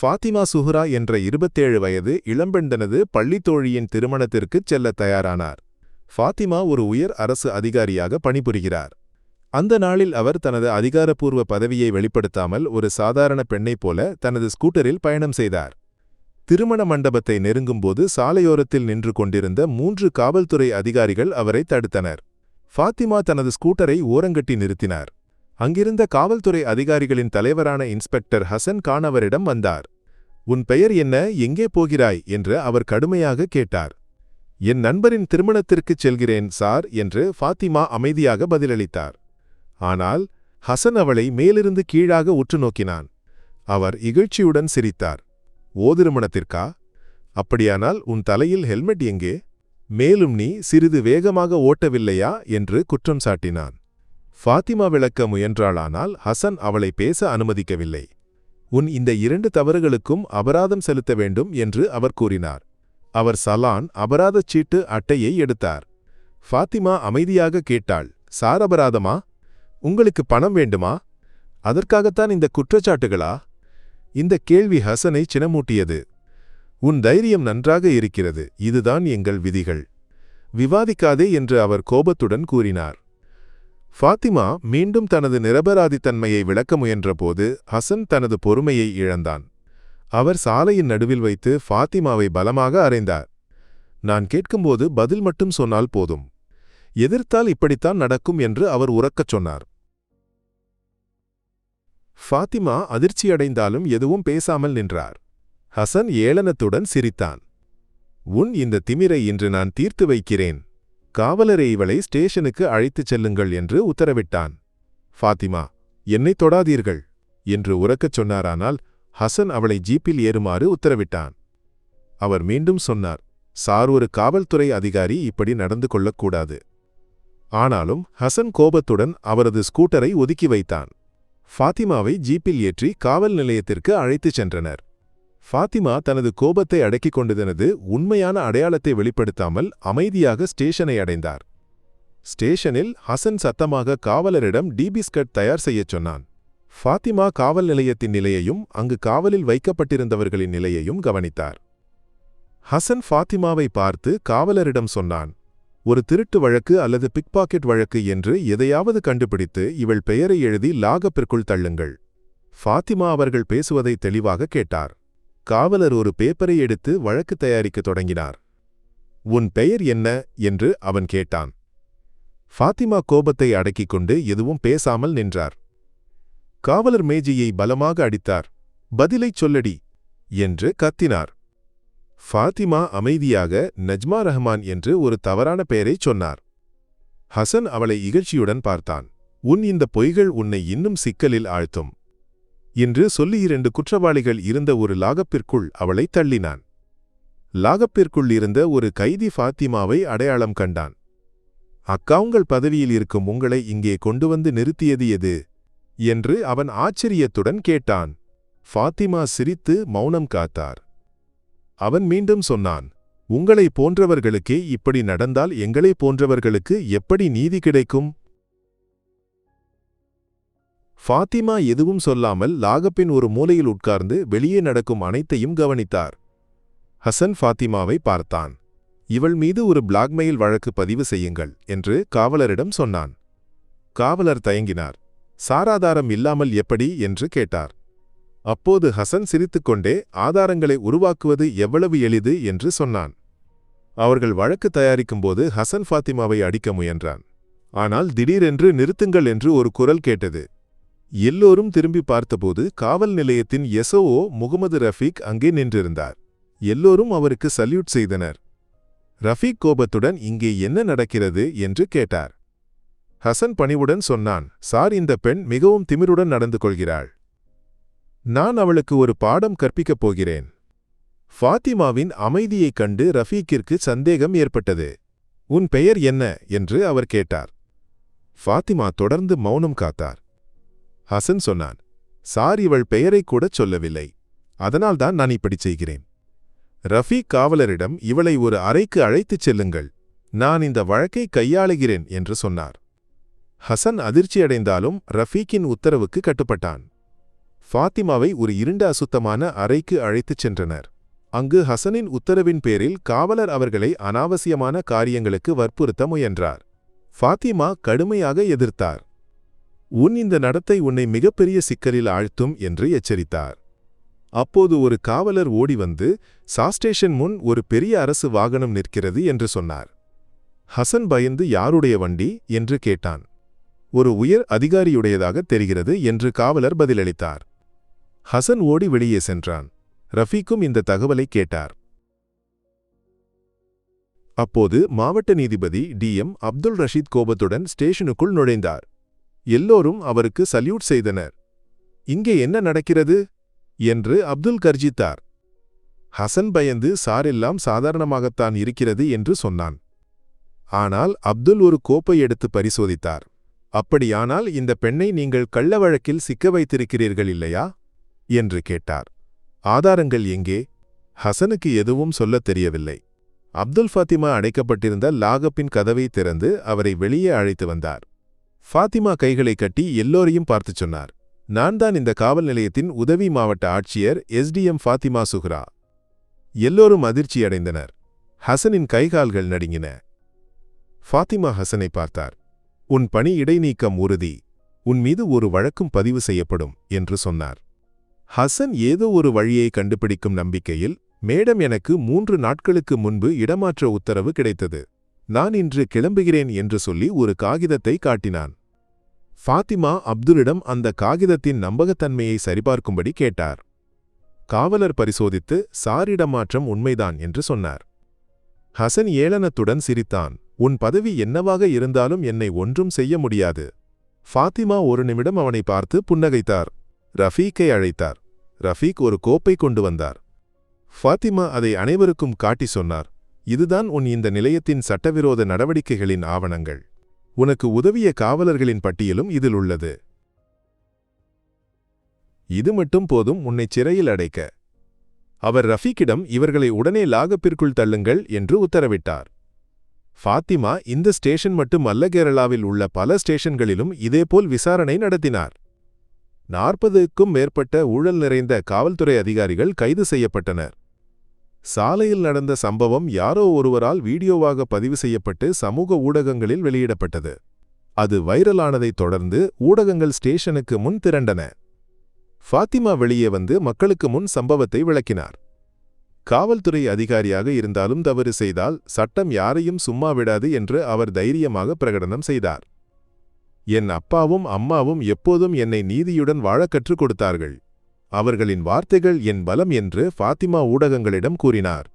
ஃபாத்திமா சுஹ்ரா என்ற இருபத்தேழு வயது இளம்பெண் தனது தோழியின் திருமணத்திற்குச் செல்லத் தயாரானார். ஃபாத்திமா ஒரு உயர் அரசு அதிகாரியாக பணிபுரிகிறார். அந்த நாளில் அவர் தனது அதிகாரப்பூர்வ பதவியை வெளிப்படுத்தாமல் ஒரு சாதாரண பெண்ணைப் போல தனது ஸ்கூட்டரில் பயணம் செய்தார். திருமண மண்டபத்தை நெருங்கும்போது சாலையோரத்தில் நின்று கொண்டிருந்த மூன்று காவல்துறை அதிகாரிகள் அவரை தடுத்தனர். ஃபாத்திமா தனது ஸ்கூட்டரை ஓரங்கட்டி நிறுத்தினார். அங்கிருந்த காவல்துறை அதிகாரிகளின் தலைவரான இன்ஸ்பெக்டர் ஹசன் கான் அவரிடம் வந்தார். உன் பெயர் என்ன? எங்கே போகிறாய்? என்று அவர் கடுமையாக கேட்டார். என் நண்பரின் திருமணத்திற்குச் செல்கிறேன் சார் என்று ஃபாத்திமா அமைதியாக பதிலளித்தார். ஆனால் ஹசன் அவளை மேலிருந்து கீழாக உற்று நோக்கினான். அவர் இகழ்ச்சியுடன் சிரித்தார். ஓ திருமணத்திற்கா? அப்படியானால் உன் தலையில் ஹெல்மெட் எங்கே? மேலும் நீ சிறிது வேகமாக ஓட்டவில்லையா? என்று குற்றம் சாட்டினான். ஃபாத்திமா விளக்க முயன்றாளானால் ஹசன் அவளை பேச அனுமதிக்கவில்லை. உன் இந்த இரண்டு தவறுகளுக்கும் அபராதம் செலுத்த வேண்டும் என்று அவர் கூறினார். அவர் சலான் அபராதச் சீட்டு அட்டையை எடுத்தார். ஃபாத்திமா அமைதியாக கேட்டாள் சார் அபராதமா? உங்களுக்கு பணம் வேண்டுமா? அதற்காகத்தான் இந்த குற்றச்சாட்டுகளா? இந்த கேள்வி ஹசனை சினமூட்டியது. உன் தைரியம் நன்றாக இருக்கிறது இதுதான் எங்கள் விதிகள். விவாதிக்காதே என்று அவர் கோபத்துடன் கூறினார். ஃபாத்திமா மீண்டும் தனது நிரபராதித்தன்மையை விளக்க முயன்றபோது ஹசன் தனது பொறுமையை இழந்தான். அவர் சாலையின் நடுவில் வைத்து ஃபாத்திமாவை பலமாக அறைந்தார். நான் கேட்கும்போது பதில் மட்டும் சொன்னால் போதும். எதிர்த்தால் இப்படித்தான் நடக்கும் என்று அவர் உறக்கச் சொன்னார். ஃபாத்திமா அதிர்ச்சியடைந்தாலும் எதுவும் பேசாமல் நின்றார். ஹசன் ஏளனத்துடன் சிரித்தான். உன் இந்த திமிரை இன்று நான் தீர்த்து வைக்கிறேன். காவலரை இவளை ஸ்டேஷனுக்கு அழைத்துச் செல்லுங்கள் என்று உத்தரவிட்டான். ஃபாத்திமா என்னை தொடாதீர்கள் என்று உறக்கச் சொன்னாரானால் ஹசன் அவளை ஜீப்பில் ஏறுமாறு உத்தரவிட்டான். அவர் மீண்டும் சொன்னார் சார் ஒரு காவல்துறை அதிகாரி இப்படி நடந்து கொள்ளக்கூடாது ஆனாலும் ஹசன் கோபத்துடன் அவரது ஸ்கூட்டரை ஒதுக்கி வைத்தான். ஃபாத்திமாவை ஜீப்பில் ஏற்றி காவல் நிலையத்திற்கு அழைத்துச் சென்றனர். ஃபாத்திமா தனது கோபத்தை அடக்கிக் கொண்டதனது உண்மையான அடையாளத்தை வெளிப்படுத்தாமல் அமைதியாக ஸ்டேஷனை அடைந்தார். ஸ்டேஷனில் ஹசன் சத்தமாக காவலரிடம் டிபிஸ்கட் தயார் செய்யச் சொன்னான். ஃபாத்திமா காவல் நிலையத்தின் நிலையையும் அங்கு காவலில் வைக்கப்பட்டிருந்தவர்களின் நிலையையும் கவனித்தார். ஹசன் ஃபாத்திமாவை பார்த்து காவலரிடம் சொன்னான் ஒரு திருட்டு வழக்கு அல்லது பிக்பாக்கெட் வழக்கு என்று எதையாவது கண்டுபிடித்து இவள் பெயரை எழுதி லாகப்பிற்குள் தள்ளுங்கள். ஃபாத்திமா அவர்கள் பேசுவதை தெளிவாக கேட்டார். காவலர் ஒரு பேப்பரை எடுத்து வழக்கு தயாரிக்கத் தொடங்கினார். உன் பெயர் என்ன? என்று அவன் கேட்டான். ஃபாத்திமா கோபத்தை அடக்கிக் கொண்டு எதுவும் பேசாமல் நின்றார். காவலர் மேஜையை பலமாக அடித்தார். பதிலைச் சொல்லடி என்று கத்தினார். ஃபாத்திமா அமைதியாக நஜ்மா ரஹ்மான் என்று ஒரு தவறான பெயரைச் சொன்னார். ஹசன் அவளை இகழ்ச்சியுடன் பார்த்தான். உன் இந்த பொய்கள் உன்னை இன்னும் சிக்கலில் ஆழ்த்தும். என்று சொல்லி இரண்டு குற்றவாளிகள் இருந்த ஒரு லாகப்பிற்குள் அவளை தள்ளினான். லாகப்பிற்குள் இருந்த ஒரு கைதி ஃபாத்திமாவை அடையாளம் கண்டான். அக்காவுங்கள் பதவியில் இருக்கும் உங்களை இங்கே கொண்டு வந்து நிறுத்தியது எது? என்று அவன் ஆச்சரியத்துடன் கேட்டான். ஃபாத்திமா சிரித்து மௌனம் காத்தார். அவன் மீண்டும் சொன்னான் உங்களை போன்றவர்களுக்கே இப்படி நடந்தால் எங்களை போன்றவர்களுக்கு எப்படி நீதி கிடைக்கும்? ஃபாத்திமா எதுவும் சொல்லாமல் லாகப்பின் ஒரு மூலையில் உட்கார்ந்து வெளியே நடக்கும் அனைத்தையும் கவனித்தார். ஹசன் ஃபாத்திமாவை பார்த்தான். இவள் மீது ஒரு பிளாக்மெயில் வழக்கு பதிவு செய்யுங்கள் என்று காவலரிடம் சொன்னான். காவலர் தயங்கினார். சாராதாரம் இல்லாமல் எப்படி? என்று கேட்டார். அப்போது ஹசன் சிரித்துக்கொண்டே ஆதாரங்களை உருவாக்குவது எவ்வளவு எளிது? என்று சொன்னான். அவர்கள் வழக்கு தயாரிக்கும்போது ஹசன் ஃபாத்திமாவை அடிக்க முயன்றான். ஆனால் திடீரென்று நிறுத்துங்கள் என்று ஒரு குரல் கேட்டது. எல்லோரும் திரும்பி பார்த்தபோது காவல் நிலையத்தின் எஸ்ஓஓ முகமது ரஃபீக் அங்கே நின்றிருந்தார். எல்லோரும் அவருக்கு சல்யூட் செய்தனர். ரஃபீக் கோபத்துடன் இங்கே என்ன நடக்கிறது என்று கேட்டார். ஹசன் பணிவுடன் சொன்னான் சார் இந்த பெண் மிகவும் திமிருடன் நடந்து கொள்கிறாள். நான் அவளுக்கு ஒரு பாடம் கற்பிக்கப் போகிறேன். ஃபாத்திமாவின் அமைதியைக் கண்டு ரஃபீக்கிற்கு சந்தேகம் ஏற்பட்டது. உன் பெயர் என்ன? என்று அவர் கேட்டார். ஃபாத்திமா தொடர்ந்து மௌனம் காத்தார். ஹசன் சொன்னான் சார் இவள் பெயரைக் கூடச் சொல்லவில்லை. அதனால்தான் நான் இப்படிச் செய்கிறேன். ரஃபீக் காவலரிடம் இவளை ஒரு அறைக்கு அழைத்துச் செல்லுங்கள். நான் இந்த வழக்கை கையாளுகிறேன் என்று சொன்னார். ஹசன் அதிர்ச்சியடைந்தாலும் ரஃபீக்கின் உத்தரவுக்கு கட்டுப்பட்டான். ஃபாத்திமாவை ஒரு இருண்ட அசுத்தமான அறைக்கு அழைத்துச் சென்றனர். அங்கு ஹசனின் உத்தரவின் பேரில் காவலர் அவர்களை அனாவசியமான காரியங்களுக்கு வற்புறுத்த முயன்றார். ஃபாத்திமா கடுமையாக எதிர்த்தார். உன் இந்த நடத்தை உன்னை மிகப்பெரிய சிக்கலில் ஆழ்த்தும் என்று எச்சரித்தார். அப்போது ஒரு காவலர் ஓடி வந்து சாஸ்டேஷன் முன் ஒரு பெரிய அரசு வாகனம் நிற்கிறது என்று சொன்னார். ஹசன் பயந்து யாருடைய வண்டி? என்று கேட்டான். ஒரு உயர் அதிகாரியுடையதாக தெரிகிறது என்று காவலர் பதிலளித்தார். ஹசன் ஓடி வெளியே சென்றான். ரஃபீக்கும் இந்த தகவலை கேட்டார். அப்போது மாவட்ட நீதிபதி டிஎம் அப்துல் ரஷீத் கோபத்துடன் ஸ்டேஷனுக்குள் நுழைந்தார். எல்லோரும் அவருக்கு சல்யூட் செய்தனர். இங்கே என்ன நடக்கிறது? என்று அப்துல் கர்ஜித்தார். ஹசன் பயந்து சாரெல்லாம் சாதாரணமாகத்தான் இருக்கிறது என்று சொன்னான். ஆனால் அப்துல் ஒரு கோப்பை எடுத்து பரிசோதித்தார். அப்படியானால் இந்த பெண்ணை நீங்கள் கள்ள வழக்கில் சிக்க வைத்திருக்கிறீர்கள் இல்லையா? என்று கேட்டார். ஆதாரங்கள் எங்கே? ஹசனுக்கு எதுவும் சொல்லத் தெரியவில்லை. அப்துல் ஃபாத்திமா அடைக்கப்பட்டிருந்த லாகப்பின் கதவை திறந்து அவரை வெளியே அழைத்து வந்தார். ஃபாத்திமா கைகளை கட்டி எல்லோரையும் பார்த்துச் சொன்னார். நான் தான் இந்த காவல் நிலையத்தின் உதவி மாவட்ட ஆட்சியர் எஸ்டிஎம் ஃபாத்திமா சுஹ்ரா. எல்லோரும் அதிர்ச்சியடைந்தனர் ஹசனின் கைகால்கள் நடுங்கின. ஃபாத்திமா ஹசனை பார்த்தார். உன் பணி இடைநீக்கம் உறுதி. உன் மீது ஒரு வழக்கும் பதிவு செய்யப்படும் என்று சொன்னார். ஹசன் ஏதோ ஒரு வழியை கண்டுபிடிக்கும் நம்பிக்கையில் மேடம் எனக்கு மூன்று நாட்களுக்கு முன்பு இடமாற்ற உத்தரவு கிடைத்தது. நான் இன்று கிளம்புகிறேன் என்று சொல்லி ஒரு காகிதத்தை காட்டினான். ஃபாத்திமா அப்துலிடம் அந்த காகிதத்தின் நம்பகத்தன்மையை சரிபார்க்கும்படி கேட்டார். காவலர் பரிசோதித்து சாரிடமாற்றம் உண்மைதான் என்று சொன்னார். ஹசன் ஏளனத்துடன் சிரித்தான். உன் பதவி என்னவாக இருந்தாலும் என்னை ஒன்றும் செய்ய முடியாது. ஃபாத்திமா ஒரு நிமிடம் அவனை பார்த்து புன்னகைத்தார். ரஃபீக்கை அழைத்தார். ரஃபீக் ஒரு கோப்பை கொண்டு வந்தார். ஃபாத்திமா அதை அனைவருக்கும் காட்டி சொன்னார். இதுதான் உன் இந்த நிலையத்தின் சட்டவிரோத நடவடிக்கைகளின் ஆவணங்கள். உனக்கு உதவிய காவலர்களின் பட்டியலும் இதில் உள்ளது. இது மட்டும் போதும் உன்னை சிறையில் அடைக்க. அவர் ரஃபீக்கிடம் இவர்களை உடனே லாகப்பிற்குள் தள்ளுங்கள் என்று உத்தரவிட்டார். ஃபாத்திமா இந்த ஸ்டேஷன் மட்டும் அல்ல கேரளாவில் உள்ள பல ஸ்டேஷன்களிலும் இதேபோல் விசாரணை நடத்தினார். நாற்பதுக்கும் மேற்பட்ட ஊழல் நிறைந்த காவல்துறை அதிகாரிகள் கைது செய்யப்பட்டனர். சாலையில் நடந்த சம்பவம் யாரோ ஒருவரால் வீடியோவாக பதிவு செய்யப்பட்டு சமூக ஊடகங்களில் வெளியிடப்பட்டது. அது வைரலானதைத் தொடர்ந்து ஊடகங்கள் ஸ்டேஷனுக்கு முன் திரண்டன. ஃபாத்திமா வெளியே வந்து மக்களுக்கு முன் சம்பவத்தை விளக்கினார். காவல்துறை அதிகாரியாக இருந்தாலும் தவறு செய்தால் சட்டம் யாரையும் சும்மா விடாது என்று அவர் தைரியமாக பிரகடனம் செய்தார். என் அப்பாவும் அம்மாவும் எப்போதும் என்னை நீதியுடன் வாழக் கற்றுக் கொடுத்தார்கள். அவர்களின் வார்த்தைகள் என் பலம் என்று ஃபாத்திமா ஊடகங்களிடம் கூறினார்.